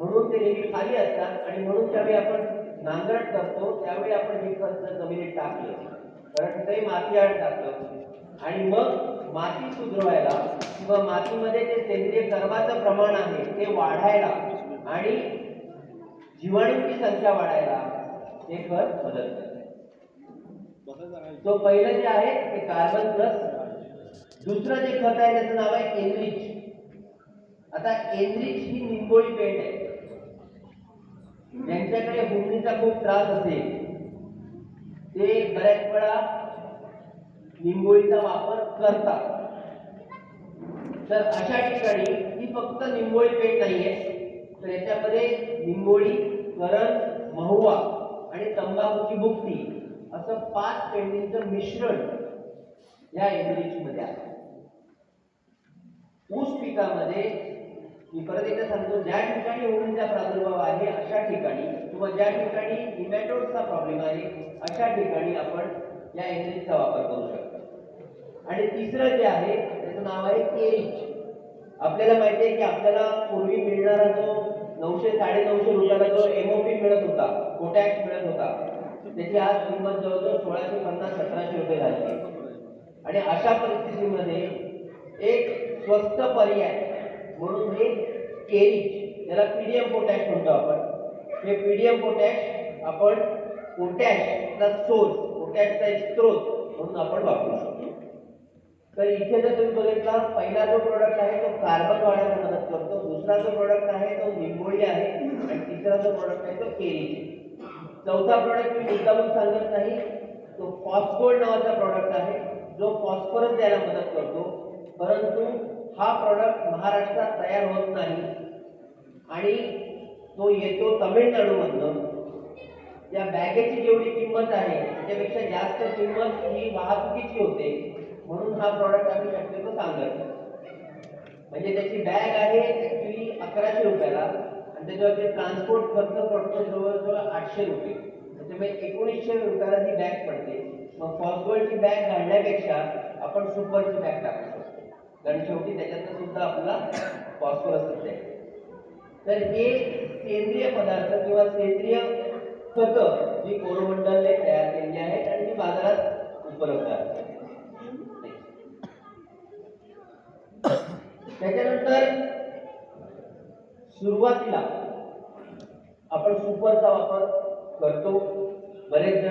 म्हणून ते नेहमी खाली असतात आणि म्हणून ज्यावेळी आपण नांगरट करतो त्यावेळी आपण हे खत जमिनीत टाकलं. कारण ते माती आड टाकलं आणि मग माती सुधरवायला किंवा मातीमध्ये जे सेंद्रिय कर्माचं प्रमाण आहे ते वाढायला आणि जीवाणूंची संख्या वाढायला हे खत मदत करते. तो पहिलं जे आहे ते कार्बन प्लस दुसरं जे खत आहे त्याचं नाव आहे एनरिच आता एनरिच ही निंबोळी पेंट आहे. ज्यांच्याकडे हुमणीचा खूप त्रास असेल ते बऱ्याच वेळा निंबोळीचा वापर करतात. तर अशा ठिकाणी ही फक्त निंबोळी पेट नाहीये तर याच्यामध्ये निंबोळी करण महुवा आणि तंबाखूची भुक्ती असं पाच पेंडींचं मिश्रण या एनरिच आहे. ऊस पिकामध्ये मी परत एकदा सांगतो ज्या ठिकाणी ओळीचा प्रादुर्भाव आहे अशा ठिकाणी किंवा ज्या ठिकाणी निमॅटोडचा प्रॉब्लेम आहे अशा ठिकाणी आपण या एनरिचचा वापर करू शकतो. आणि तिसरं जे आहे त्याचं नाव आहे केरिच आपल्याला माहिती आहे की आपल्याला पूर्वी मिळणारा जो नऊशे साडे नऊशे रुपयाला जो एमओपी मिळत होता कोटॅक्स मिळत होता त्याची आज किंमत जवळजवळ सोळाशे पन्नास सतराशे रुपये झाली. आणि अशा परिस्थितीमध्ये एक स्वस्त पर्याय म्हणून हे केरिच याला पीडीएम पोटॅश म्हणतो आपण हे पीडीएम पोटॅश आपण पोटॅशचा सोर्स पोटॅशचा एक स्रोत म्हणून आपण वापरू शकतो. तर इथे जर तुम्ही बघितला, पहिला जो प्रोडक्ट आहे तो कार्बन वाढायला मदत करतो. दुसरा जो प्रोडक्ट आहे तो निंबोळी आहे. आणि तिसरा जो प्रोडक्ट आहे तो केरी चौथा प्रोडक्ट मी मुद्दामून सांगत नाही. तो फॉस्फोल्ड नावाचा प्रोडक्ट आहे. जो फॉस्फरस द्यायला मदत करतो. परंतु हा प्रॉडक्ट महाराष्ट्रात तयार होत नाही. आणि तो येतो तामिळनाडूमधनं. या बॅगेची जेवढी किंमत आहे त्याच्यापेक्षा जास्त किंमत ही वाहतुकीची होते. म्हणून हा प्रॉडक्ट आम्ही शक्यतो सांगत म्हणजे त्याची बॅग आहे ऍक्च्युली अकराशे रुपयाला. आणि त्याच्यावरती ट्रान्सपोर्ट खर्च पडतो जवळजवळ आठशे रुपये. त्याच्यामुळे एकोणीसशे रुपयाला ही बॅग पडते. मग फॉसवर्डची बॅग घालण्यापेक्षा आपण सुपरची बॅग टाकू शकतो. कारण शेवटी त्याच्यातनं सुद्धा आपला फॉस्फरसच आहे तर हे सेंद्रिय पदार्थ किंवा सेंद्रिय खतं जी कोरोमंडलने तयार केलेली आहेत आणि ती बाजारात उपलब्ध आहेत. त्याच्यानंतर सुरुवातीला आपण सुपरचा वापर करतो. बरेच